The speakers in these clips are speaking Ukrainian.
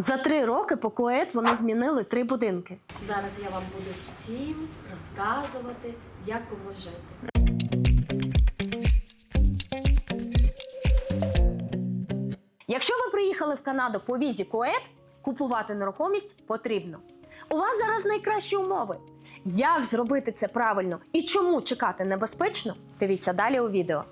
За три роки по Кует вони змінили три будинки. Зараз я вам буду всім розказувати, як кому жити. Якщо ви приїхали в Канаду по візі Кует, купувати нерухомість потрібно. У вас зараз найкращі умови. Як зробити це правильно і чому чекати небезпечно? Дивіться далі у відео.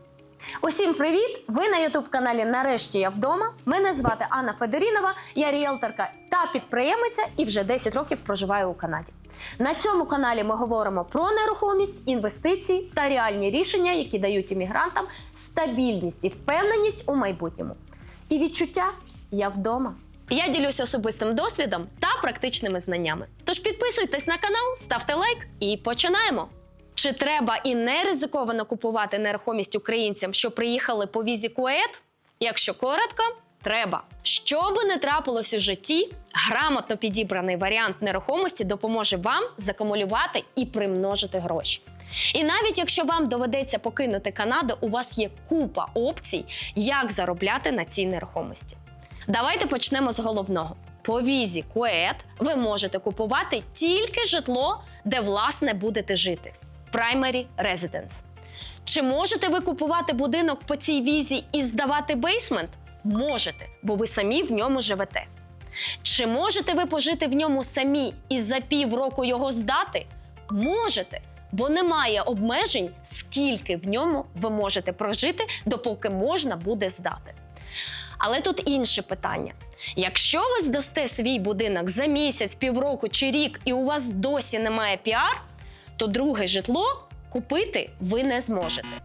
Усім привіт! Ви на youtube каналі Нарешті я вдома. Мене звати Анна Федорінова, я ріелторка та підприємиця і вже 10 років проживаю у Канаді. На цьому каналі ми говоримо про нерухомість, інвестиції та реальні рішення, які дають іммігрантам стабільність і впевненість у майбутньому. І відчуття я вдома. Я ділюся особистим досвідом та практичними знаннями. Тож підписуйтесь на канал, ставте лайк і починаємо. Чи треба і не ризиковано купувати нерухомість українцям, що приїхали по візі Кует? Якщо коротко, треба. Що би не трапилось у житті, грамотно підібраний варіант нерухомості допоможе вам закумулювати і примножити гроші. І навіть якщо вам доведеться покинути Канаду, у вас є купа опцій, як заробляти на цій нерухомості. Давайте почнемо з головного. По візі Кует ви можете купувати тільки житло, де власне будете жити. Primary Residence. Чи можете ви купувати будинок по цій візі і здавати бейсмент? Можете, бо ви самі в ньому живете. Чи можете ви пожити в ньому самі і за півроку його здати? Можете, бо немає обмежень, скільки в ньому ви можете прожити, допоки можна буде здати. Але тут інше питання: якщо ви здасте свій будинок за місяць, півроку чи рік, і у вас досі немає піар, то друге житло купити ви не зможете.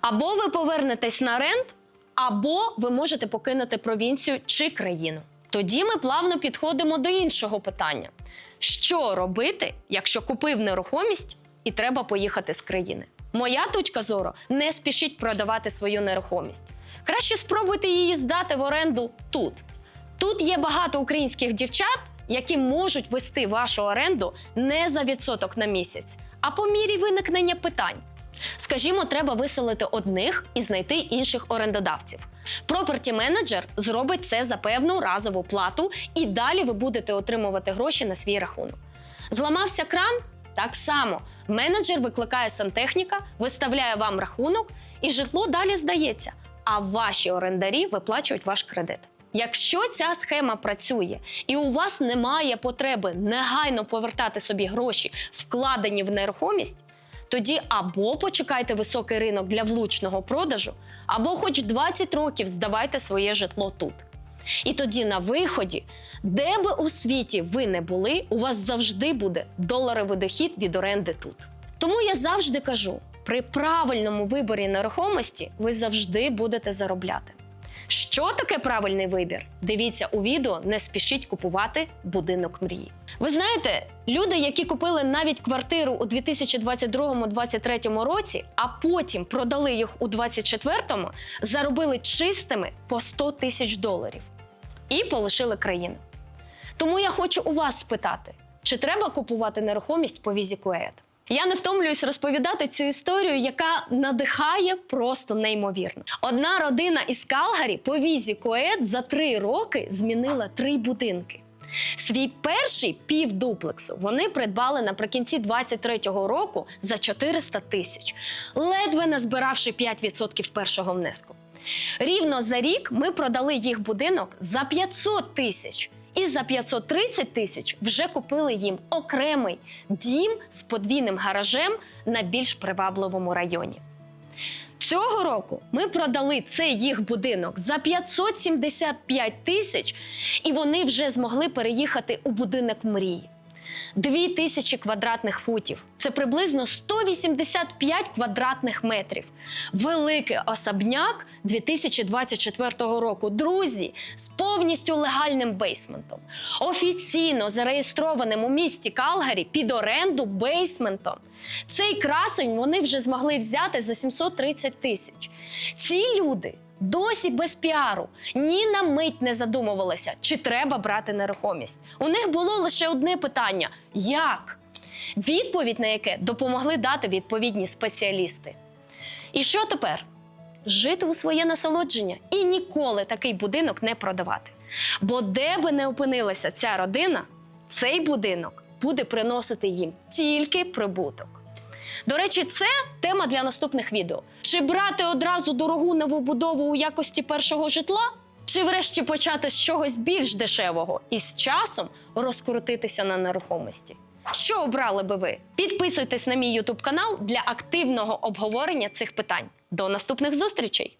Або ви повернетесь на рент, або ви можете покинути провінцію чи країну. Тоді ми плавно підходимо до іншого питання: що робити, якщо купив нерухомість і треба поїхати з країни? Моя точка зору не спішіть продавати свою нерухомість. Краще спробуйте її здати в оренду тут. Тут є багато українських дівчат, які можуть вести вашу оренду не за відсоток на місяць, а по мірі виникнення питань. Скажімо, треба виселити одних і знайти інших орендодавців. Проперті менеджер зробить це за певну разову плату, і далі ви будете отримувати гроші на свій рахунок. Зламався кран? Так само менеджер викликає сантехніка, виставляє вам рахунок, і житло далі здається. А ваші орендарі виплачують ваш кредит. Якщо ця схема працює і у вас немає потреби негайно повертати собі гроші, вкладені в нерухомість, тоді або почекайте високий ринок для влучного продажу, або хоч 20 років здавайте своє житло тут. І тоді на виході, де би у світі ви не були, у вас завжди буде доларовий дохід від оренди тут. Тому я завжди кажу: при правильному виборі нерухомості ви завжди будете заробляти. Що таке правильний вибір? Дивіться у відео, не спішіть купувати будинок мрії. Ви знаєте, люди, які купили навіть квартиру у 2022-2023 році, а потім продали їх у 2024, заробили чистими по 100 тисяч доларів і полишили країну. Тому я хочу у вас спитати, чи треба купувати нерухомість по візі Кует? Я не втомлююсь розповідати цю історію, яка надихає просто неймовірно. Одна родина із Калгарі по візі Кует за три роки змінила три будинки. Свій перший півдуплексу вони придбали наприкінці 23-го року за 400 тисяч, ледве назбиравши 5% першого внеску. Рівно за рік ми продали їх будинок за 500 тисяч. І за 530 тисяч вже купили їм окремий дім з подвійним гаражем на більш привабливому районі. Цього року ми продали цей їх будинок за 575 тисяч, і вони вже змогли переїхати у будинок мрії. Дві тисячі квадратних футів. Це приблизно 185 квадратних метрів. Великий особняк 2024 року. Друзі, з повністю легальним бейсментом. Офіційно зареєстрованим у місті Калгарі під оренду бейсментом. Цей красень вони вже змогли взяти за 730 тисяч. Ці люди досі без піару ні на мить не задумувалися, чи треба брати нерухомість. У них було лише одне питання: як? Відповідь на яке допомогли дати відповідні спеціалісти. І що тепер? жити у своє насолодження і ніколи такий будинок не продавати. Бо де би не опинилася ця родина, цей будинок буде приносити їм тільки прибуток. До речі, це тема для наступних відео: чи брати одразу дорогу новобудову у якості першого житла, чи врешті почати з чогось більш дешевого і з часом розкрутитися на нерухомості. Що обрали би ви? Підписуйтесь на мій YouTube канал для активного обговорення цих питань. До наступних зустрічей!